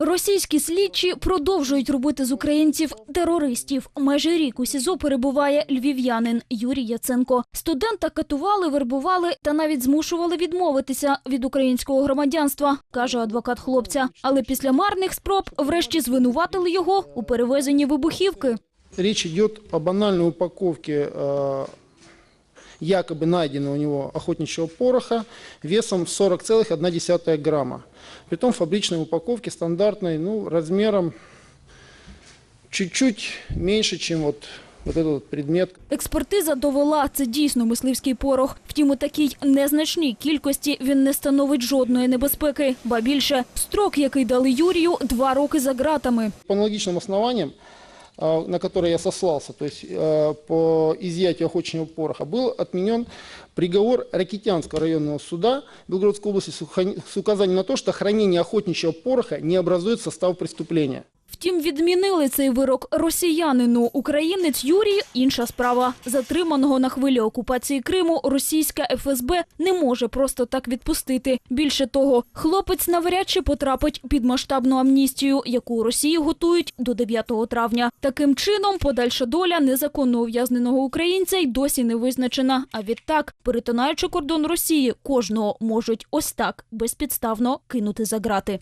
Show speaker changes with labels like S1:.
S1: Російські слідчі продовжують робити з українців терористів. Майже рік у СІЗО перебуває львів'янин Юрій Яценко. Студента катували, вербували та навіть змушували відмовитися від українського громадянства, каже адвокат хлопця. Але після марних спроб врешті звинуватили його у перевезенні вибухівки.
S2: Речь идет о банальной упаковке э, якобы найденного у него охотничьего пороха весом 40,1 грамма. Притом фабричной упаковке стандартной, ну, размером чуть-чуть меньше, чем вот, вот этот вот предмет,
S1: Експертиза довела, це дійсно мисливський порох. Втім, у такій незначній кількості він не становить жодної небезпеки. Ба більше, строк, який дали Юрію, два роки за ґратами.
S2: по аналогичным основаниям, а, на которые я сослался, то есть э, по изъятию охотничьего пороха, был отменен приговор Ракитянского районного суда Белгородской области с указанием на то, что хранение охотничьего пороха не образует состав преступления.
S1: Втім, відмінили цей вирок росіянину. Українець Юрій – інша справа. Затриманого на хвилі окупації Криму російська ФСБ не може просто так відпустити. Більше того, хлопець навряд чи потрапить під масштабну амністію, яку Росії готують до 9 травня. Таким чином, подальша доля незаконно ув'язненого українця й досі не визначена. А відтак, перетинаючи кордон Росії, кожного можуть ось так безпідставно кинути за грати.